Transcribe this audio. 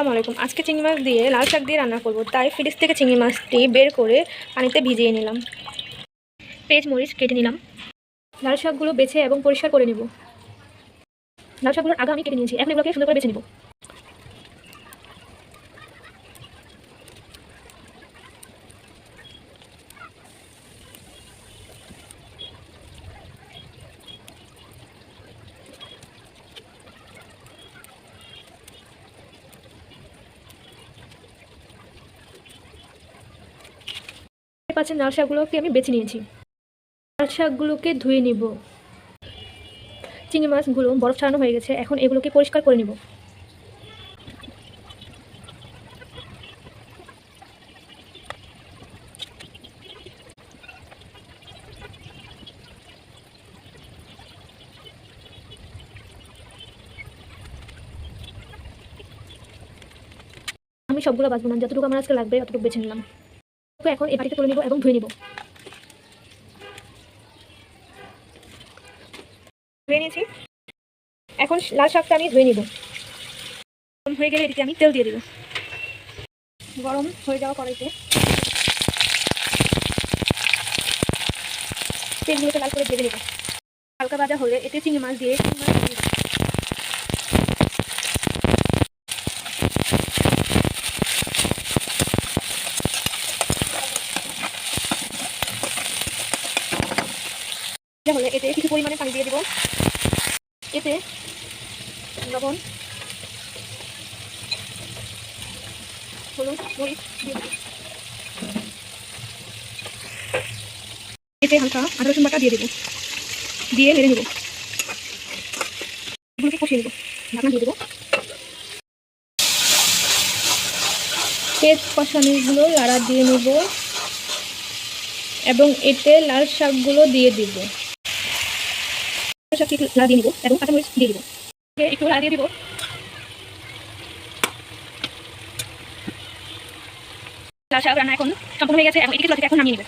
আসসালামু আলাইকুম। আজকে চিংড়ি মাছ দিয়ে, লাল শাক দিয়ে রান্না করব। তাই ফ্রিজ থেকে চিংড়ি মাছটি বের করে পানিতে ভিজিয়ে নিলাম। পেঁয়াজ, মরিচ কেটে নিলাম। লাল শাকগুলো বেছে এবং পরিষ্কার করে নেব। লাল শাকগুলোর আগা আমি কেটে নিয়েছি। এখন এগুলোকে সুন্দর করে বেছে নেব। পাচ্ছেন লাল শাকগুলোকে আমি বেছে নিয়েছি। লাল শাকগুলোকে ধুয়ে নিব। চিংড়ি মাছগুলো বরফ ছাড়ানো হয়ে গেছে, এখন এগুলোকে পরিষ্কার করে নিব। আমি সবগুলো বাঁচবো না, যতটুকু আমার আজকে লাগবে, অতটুকু বেছে নিলাম। এখন এই বাটিতে তুলে নিব এবং ধুয়ে নিব। ধুয়ে নিয়েছি। এখন লাল শাকটা আমি ধুয়ে নিব। গরম হয়ে গেলে এদিকে আমি তেল দিয়ে দিব। গরম হয়ে যাওয়া কড়াইতে। তেলগুলোকে লাল করে ভেজে নেব। হালকা ভাজা হলে এতে চিংড়ি মাছ দিয়ে চিংড়ি মাছ দিয়ে দিব। ভাজা হলে এতে কিছু পরিমাণে পানি দিয়ে দিব। এতে লবণ এতে হালকা আদা, রসুন বাটা দিয়ে দেবো। দিয়ে নেড়ে নেব। এগুলোকে কষিয়ে নেব। ঢাকনা দিয়ে দেবো। পেঁয়াজ কষানিগুলো লাড়া দিয়ে নেব। এবং এতে লাল শাকগুলো দিয়ে দিব। একটু লাড়া দিয়ে নিব এবং কাঁচামরিচ দিয়ে দিব। একটু লাড়া দিয়ে দিব? রান্না এখন সম্পূর্ণ হয়ে গেছে এবং এটিকে এখন নামিয়ে নেবে।